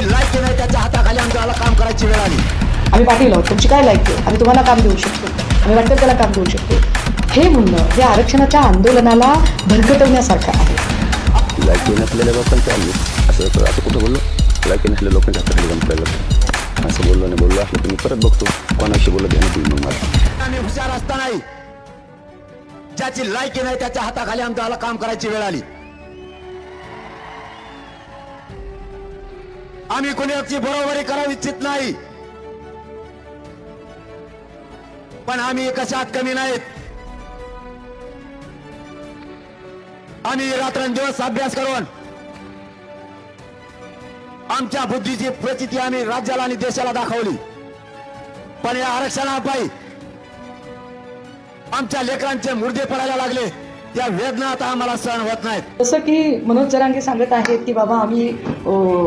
ज्याची लायकी नाही त्याच्या हाताखाली आमच्या काम करायची वेळ आली आम्ही पाटील आहोत तुमची काय लायकी आम्ही तुम्हाला काम देऊ शकतो आम्ही वाटतं त्याला काम देऊ शकतो हे म्हणणं हे आरक्षणाच्या आंदोलनाला भरकटवण्यासारखं आहे लायकीने असलेल्या लोकांच्या आम्ही असं आता कुठं बोललो लायकी नसलेल्या लोकांच्या हाताखाली काम करायला असं बोललो नाही बोललो असं तुम्ही परत बघतो कोणाशी बोललो ध्यान तुम्ही मग मला आम्ही हुशार असताना नाही ज्याची लायकी नाही त्याच्या हाताखाली आमच्या काम करायची वेळ आली आम्ही कुणाची बरोबरी करावी इच्छित नाही. पण आम्ही कशात कमी नाहीत. आम्ही रात्रंदिवस अभ्यास करून आमच्या बुद्धीची प्रचिती आम्ही राज्याला आणि देशाला दाखवली. पण या आरक्षणापायी आमच्या लेकरांचे मुर्दे पडायला लागले. त्या वेदना आता आम्हाला सहन होत नाहीत. जसं की मनोज जरांगे सांगत आहेत की बाबा आम्ही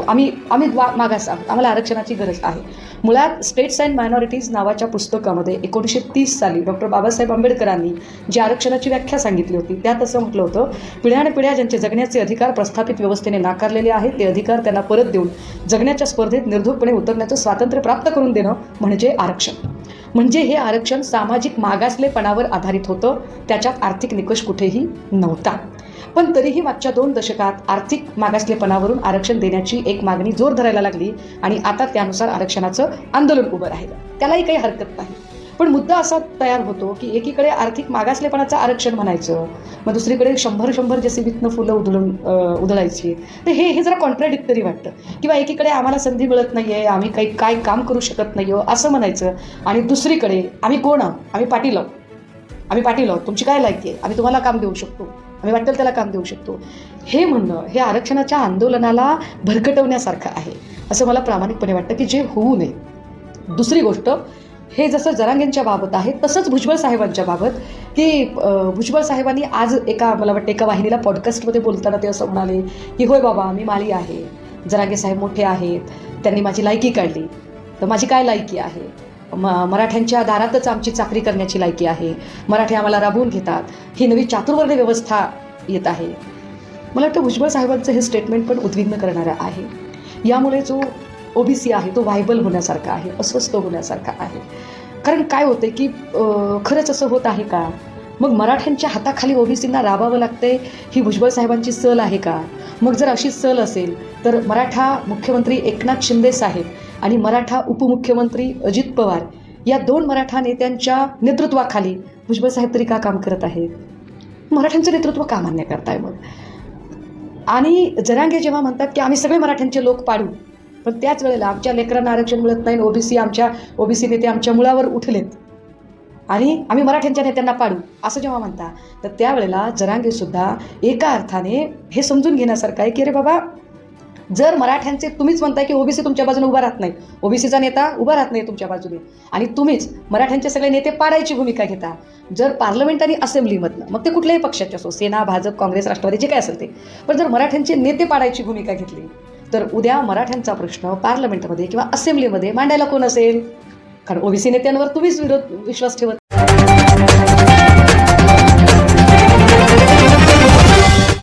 आम्ही आम्ही मागास आहोत. आम्हाला आरक्षणाची गरज आहे. मुळात स्टेट्स अँड मायनॉरिटीज नावाच्या पुस्तकामध्ये एकोणीसशे तीस साली डॉक्टर बाबासाहेब आंबेडकरांनी जी आरक्षणाची व्याख्या सांगितली होती त्यात असं म्हटलं होतं पिढ्यानपिढ्या ज्यांचे जगण्याचे अधिकार प्रस्थापित व्यवस्थेने नाकारलेले आहेत ते अधिकार त्यांना परत देऊन जगण्याच्या स्पर्धेत निर्धोकपणे उतरण्याचं स्वातंत्र्य प्राप्त करून देणं म्हणजे आरक्षण. म्हणजे हे आरक्षण सामाजिक मागासलेपणावर आधारित होतं त्याच्यात आर्थिक निकष कुठेही नव्हता. पण तरीही मागच्या दोन दशकात आर्थिक मागासलेपणावरून आरक्षण देण्याची एक मागणी जोर धरायला लागली आणि आता त्यानुसार आरक्षणाचं आंदोलन उभं राहिलं. त्यालाही काही हरकत नाही. पण मुद्दा असा तयार होतो की एकीकडे आर्थिक मागासलेपणाचं आरक्षण म्हणायचं मग दुसरीकडे शंभर शंभर जे वित्न फुलं उधळून उधळायची. तर हे हे जरा कॉन्ट्राडिक्टरी वाटतं. किंवा एकीकडे आम्हाला संधी मिळत नाही आहे आम्ही काही काय काम करू शकत नाही आहो असं म्हणायचं. आणि दुसरीकडे आम्ही कोण? आहोत आम्ही पाटील. आहोत आम्ही पाटील. आहोत तुमची काय लायकी आहे? आम्ही तुम्हाला काम देऊ शकतो. आम्ही वाटेल त्याला काम देऊ शकतो. हे म्हणणं हे आरक्षणाच्या आंदोलनाला भरकटवण्यासारखं आहे. असं मला प्रामाणिकपणे वाटतं की जे होऊ नये. दुसरी गोष्ट हे जसं जरांगेंच्या बाबत आहे तसंच भुजबळ साहेबांच्या बाबत की भुजबळ साहेबांनी आज एका मला वाटतं एका वाहिनीला पॉडकास्टमध्ये बोलताना ते असं म्हणाले की होय बाबा मी माली आहे जरांगे साहेब मोठे आहेत त्यांनी माझी लायकी काढली. तर माझी काय लायकी आहे? म मराठ्यांच्या दारातच आमची चाकरी करण्याची लायकी आहे. मराठी आम्हाला राबवून घेतात. ही नवी चातुर्वर्ण्य व्यवस्था येत आहे. मला वाटतं भुजबळ साहेबांचं हे स्टेटमेंट पण उद्विग्न करणारं आहे. यामुळे जो ओबीसी आहे तो व्हायबल होण्यासारखा आहे अस्वस्थ होण्यासारखा आहे. कारण काय होते की खरंच असं होत आहे का? मग मराठ्यांच्या हाताखाली ओबीसींना राबावं लागतंय ही भुजबळ साहेबांची सल आहे का? मग जर अशी सल असेल तर मराठा मुख्यमंत्री एकनाथ शिंदे साहेब आणि मराठा उपमुख्यमंत्री अजित पवार या दोन मराठा नेत्यांच्या नेतृत्वाखाली भुजबळ साहेब तरी का काम करत आहेत? मराठ्यांचं नेतृत्व का मान्य करताय मग? आणि जरांगे जेव्हा म्हणतात की आम्ही सगळे मराठ्यांचे लोक पाडू पण त्याच वेळेला आमच्या लेकरांना आरक्षण मिळत नाही. ओबीसी आमच्या ओबीसी नेते आमच्या मुळावर उठलेत. आणि आम्ही मराठ्यांच्या नेत्यांना पाडू असं जेव्हा म्हणता तर त्यावेळेला जरांगेसुद्धा एका अर्थाने हे समजून घेण्यासारखं आहे की अरे बाबा जर मराठ्यांचे तुम्हीच म्हणताय की ओबीसी तुमच्या बाजूने उभा राहत नाही. ओबीसीचा नेता उभा राहत नाही तुमच्या बाजूने. आणि तुम्हीच मराठ्यांचे सगळे नेते पाडायची भूमिका घेता. जर पार्लमेंट आणि असेंब्लीमधनं मग ते कुठल्याही पक्षाचे असो सेना भाजप काँग्रेस राष्ट्रवादी जे काय असेल ते. पण जर मराठ्यांचे नेते पाडायची भूमिका घेतली तर उद्या मराठ्यांचा प्रश्न पार्लमेंटमध्ये किंवा असेंब्लीमध्ये मांडायला कोण असेल? कारण ओबीसी नेत्यांवर तुम्हीच विरोध विश्वास ठेवत